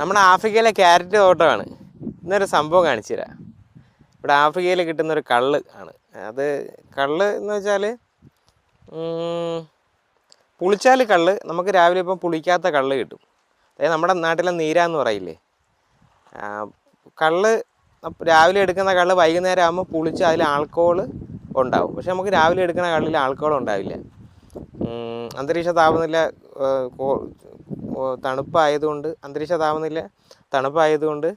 നമ്മുടെ ആഫ്രിക്കയിലെ ക്യാരറ്റ് തോട്ടമാണ്. ഇന്നൊരു സംഭവം കാണിച്ചു തരാം. ഇവിടെ ആഫ്രിക്കയിൽ കിട്ടുന്ന ഒരു കള്ള് ആണ്. അത് കള്ള് എന്ന് വെച്ചാൽ പുളിച്ചാൽ കള്ള് നമുക്ക് രാവിലെ ഇപ്പം പുളിക്കാത്ത കള്ള് കിട്ടും. അതായത് നമ്മുടെ നാട്ടിലെ നീര എന്ന് പറയില്ലേ? കള്ള് രാവിലെ എടുക്കുന്ന കള്ള് വൈകുന്നേരം ആകുമ്പോൾ പുളിച്ച് അതിൽ ആൾക്കോൾ ഉണ്ടാവും. പക്ഷെ നമുക്ക് രാവിലെ എടുക്കുന്ന കള്ളിൽ ആൾക്കോൾ ഉണ്ടാവില്ല. അന്തരീക്ഷ താപനില തണുപ്പായതുകൊണ്ട് അന്തരീക്ഷ താപനില തണുപ്പായതുകൊണ്ട്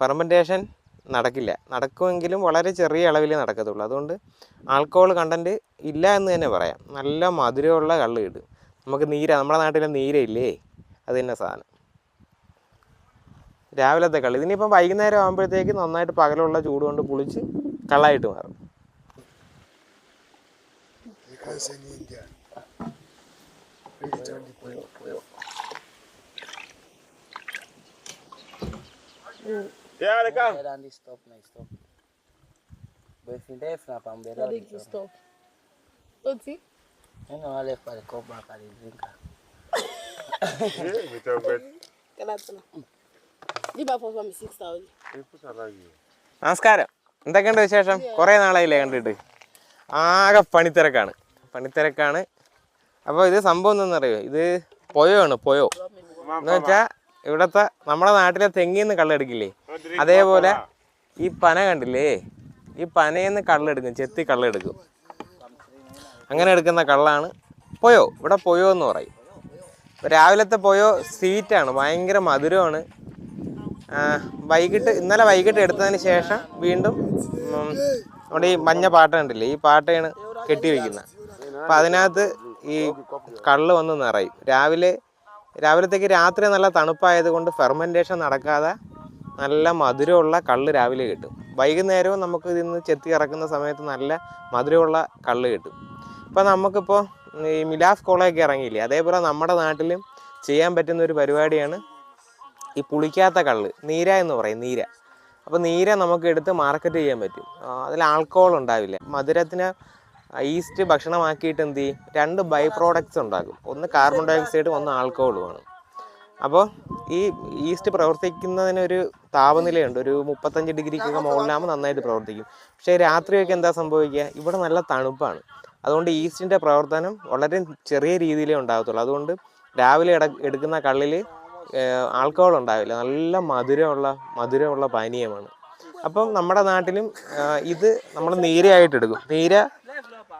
ഫെർമെന്റേഷൻ നടക്കില്ല. നടക്കുമെങ്കിലും വളരെ ചെറിയ അളവിൽ നടക്കത്തുള്ളൂ. അതുകൊണ്ട് ആൽക്കഹോൾ കണ്ടന്റ് ഇല്ല എന്ന് തന്നെ പറയാം. നല്ല മധുരമുള്ള കള്ള് കിട്ടും. നമുക്ക് നീര നമ്മുടെ നാട്ടിലെ നീരയില്ലേ? അത് തന്നെ സാധനം. രാവിലത്തെ കള്ള്. ഇതിനിപ്പം വൈകുന്നേരം ആകുമ്പോഴത്തേക്ക് നന്നായിട്ട് പകലുള്ള ചൂട് കൊണ്ട് പുളിച്ച് കള്ളായിട്ട് മാറും. Era ali, stop na stop. Befinde na pambele. Tadi que stop. Oti? Neno wale pale kopa I Kana tana. Di ba for me 6000. നമസ്കാരം എന്തൊക്കെയുണ്ട് വിശേഷം കുറേ നാളായില്ലേ കണ്ടിട്ട് ആകെ പണിത്തിരക്കാണ് പണിത്തിരക്കാണ് അപ്പോൾ ഇത് സംഭവം എന്താണെന്നറിയോ? ഇത് പൊയോയാണ് പൊയോ. എന്ന് വെച്ചാൽ ഇവിടത്തെ നമ്മുടെ നാട്ടിലെ തെങ്ങിൽ നിന്ന് കള്ളെടുക്കില്ലേ അതേപോലെ ഈ പന കണ്ടില്ലേ? ഈ പനയിൽ നിന്ന് കള്ളെടുക്കും ചെത്തി കള്ളെടുക്കും. അങ്ങനെ എടുക്കുന്ന കള്ളാണ് പൊയോ. ഇവിടെ പൊയോ എന്ന് പറയും. രാവിലത്തെ പൊയോ സ്വീറ്റാണ് ഭയങ്കര മധുരമാണ്. വൈകിട്ട് ഇന്നലെ വൈകിട്ട് എടുത്തതിന് ശേഷം വീണ്ടും നമ്മുടെ ഈ മഞ്ഞ പാട്ട കണ്ടില്ലേ? ഈ പാട്ടയാണ് കെട്ടി വെക്കുന്നത് അപ്പം അതിനകത്ത് ഈ കള്ള് വന്ന് നിറയും. രാവിലെ രാവിലത്തേക്ക് രാത്രി നല്ല തണുപ്പായത് കൊണ്ട് ഫെർമെന്റേഷൻ നടക്കാതെ നല്ല മധുരമുള്ള കള്ള് രാവിലെ കിട്ടും. വൈകുന്നേരവും നമുക്ക് ഇതിൽ നിന്ന് ചെത്തി ഇറക്കുന്ന സമയത്ത് നല്ല മധുരമുള്ള കള്ള് കിട്ടും. ഇപ്പം നമുക്കിപ്പോൾ ഈ മിലാസ് കോളയൊക്കെ ഇറങ്ങിയില്ലേ? അതേപോലെ നമ്മുടെ നാട്ടിലും ചെയ്യാൻ പറ്റുന്ന ഒരു പരിപാടിയാണ് ഈ പുളിക്കാത്ത കള്ള് നീര എന്ന് പറയും നീര. അപ്പോൾ നീര നമുക്ക് എടുത്ത് മാർക്കറ്റ് ചെയ്യാൻ പറ്റും. അതിൽ ആൽക്കഹോൾ ഉണ്ടാവില്ല. മധുരത്തിന് ഈസ്റ്റ് ഭക്ഷണമാക്കിയിട്ട് എന്ത് ചെയ്യും? രണ്ട് ബൈ പ്രോഡക്റ്റ്സ് ഉണ്ടാകും ഒന്ന് കാർബൺ ഡൈ ഓക്സൈഡും ഒന്ന് ആൽക്കഹോളുമാണ് അപ്പോൾ ഈ ഈസ്റ്റ് പ്രവർത്തിക്കുന്നതിനൊരു താപനിലയുണ്ട്. ഒരു മുപ്പത്തഞ്ച് ഡിഗ്രിക്കൊക്കെ മുകളിലാകുമ്പോൾ നന്നായിട്ട് പ്രവർത്തിക്കും. പക്ഷേ രാത്രിയൊക്കെ എന്താ സംഭവിക്കുക? ഇവിടെ നല്ല തണുപ്പാണ്. അതുകൊണ്ട് ഈസ്റ്റിന്റെ പ്രവർത്തനം വളരെ ചെറിയ രീതിയിലേ ഉണ്ടാകത്തുള്ളൂ. അതുകൊണ്ട് രാവിലെ എട എടുക്കുന്ന കള്ളിൽ ആൽക്കഹോൾ ഉണ്ടാവില്ല. നല്ല മധുരമുള്ള മധുരമുള്ള പാനീയമാണ്. അപ്പം നമ്മുടെ നാട്ടിലും ഇത് നമ്മൾ നീരയായിട്ട് എടുക്കും. നീര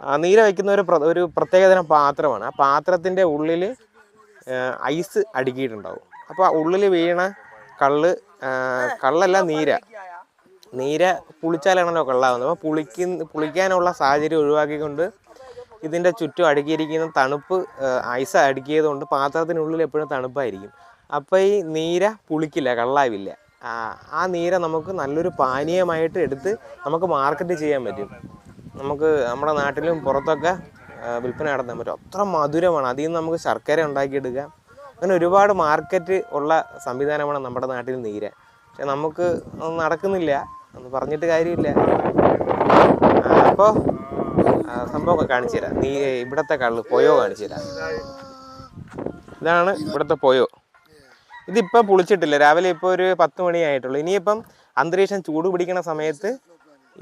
ആ, നീര വയ്ക്കുന്ന ഒരു ഒരു പ്രത്യേകതരം പാത്രമാണ്. ആ പാത്രത്തിന്റെ ഉള്ളിൽ ഐസ് അടുക്കിയിട്ടുണ്ടാവും. അപ്പോൾ ഉള്ളിൽ വീണ കള്ള് കള്ളല്ല നീര. നീര പുളിച്ചാലാണല്ലോ കള്ളാവുന്നത്. അപ്പോൾ പുളിക്ക പുളിക്കാനുള്ള സാഹചര്യം ഒഴിവാക്കിക്കൊണ്ട് ഇതിന്റെ ചുറ്റും അടുക്കിയിരിക്കുന്ന തണുപ്പ് ഐസ് അടുക്കിയത് കൊണ്ട് പാത്രത്തിനുള്ളിൽ എപ്പോഴും തണുപ്പായിരിക്കും. അപ്പോൾ ഈ നീര പുളിക്കില്ല കള്ളാവില്ല. ആ നീര നമുക്ക് നല്ലൊരു പാനീയമായിട്ട് എടുത്ത് നമുക്ക് മാർക്കറ്റ് ചെയ്യാൻ പറ്റും. നമുക്ക് നമ്മുടെ നാട്ടിലും പുറത്തൊക്കെ വിൽപ്പന നടത്താൻ പറ്റും. അത്ര മധുരമാണ്. അതിൽ നിന്ന് നമുക്ക് ശർക്കര ഉണ്ടാക്കിയെടുക്കാം അങ്ങനെ ഒരുപാട് മാർക്കറ്റ് ഉള്ള സംവിധാനമാണ് നമ്മുടെ നാട്ടിൽ നീര. പക്ഷെ നമുക്ക് നടക്കുന്നില്ല. ഒന്ന് പറഞ്ഞിട്ട് കാര്യമില്ല. അപ്പോൾ സംഭവമൊക്കെ കാണിച്ചു തരാം. നീ ഇവിടുത്തെ കള്ള് പൊയോ കാണിച്ചു തരാം. ഇതാണ് ഇവിടുത്തെ പൊയോ. ഇതിപ്പോൾ പുളിച്ചിട്ടില്ല. രാവിലെ ഇപ്പോൾ ഒരു പത്ത് മണിയായിട്ടുള്ളൂ. ഇനിയിപ്പം അന്തരീക്ഷം ചൂട് പിടിക്കുന്ന സമയത്ത്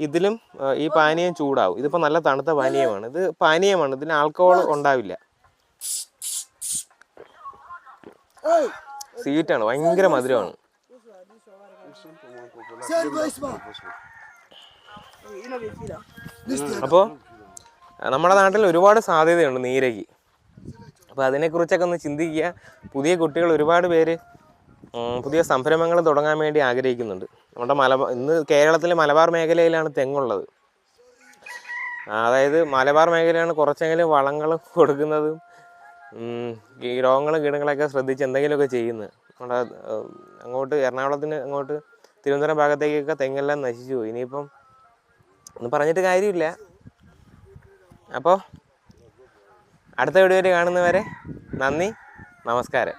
ഇതിലും ഈ പാനീയം ചൂടാവും. ഇതിപ്പോൾ നല്ല തണുത്ത പാനീയമാണ്. ഇത് പാനീയമാണ്. ഇതിന് ആൽക്കഹോൾ ഉണ്ടാവില്ല. സ്വീറ്റാണ്. ഭയങ്കര മധുരമാണ്. അപ്പോൾ നമ്മുടെ നാട്ടിൽ ഒരുപാട് സാധ്യതയുണ്ട് നീരയ്ക്ക് അപ്പോൾ അതിനെക്കുറിച്ചൊക്കെ ഒന്ന് ചിന്തിക്കുക. പുതിയ കുട്ടികൾ ഒരുപാട് പേര് പുതിയ സംരംഭങ്ങൾ തുടങ്ങാൻ വേണ്ടി ആഗ്രഹിക്കുന്നുണ്ട്. നമ്മുടെ മലബാർ ഇന്ന് കേരളത്തിലെ മലബാർ മേഖലയിലാണ് തെങ്ങുള്ളത്. അതായത് മലബാർ മേഖലയാണ് കുറച്ചെങ്കിലും വളങ്ങൾ കൊടുക്കുന്നതും ഈ രോഗങ്ങളും കീടങ്ങളൊക്കെ ശ്രദ്ധിച്ച് എന്തെങ്കിലുമൊക്കെ ചെയ്യുന്നത്. നമ്മുടെ അങ്ങോട്ട് എറണാകുളത്തിന് അങ്ങോട്ട് തിരുവനന്തപുരം ഭാഗത്തേക്കൊക്കെ തെങ്ങെല്ലാം നശിച്ചു പോയി. ഇനിയിപ്പം ഒന്നും പറഞ്ഞിട്ട് കാര്യമില്ല. അപ്പോൾ അടുത്ത വീഡിയോയിൽ കാണുന്നവരെ നന്ദി നമസ്കാരം.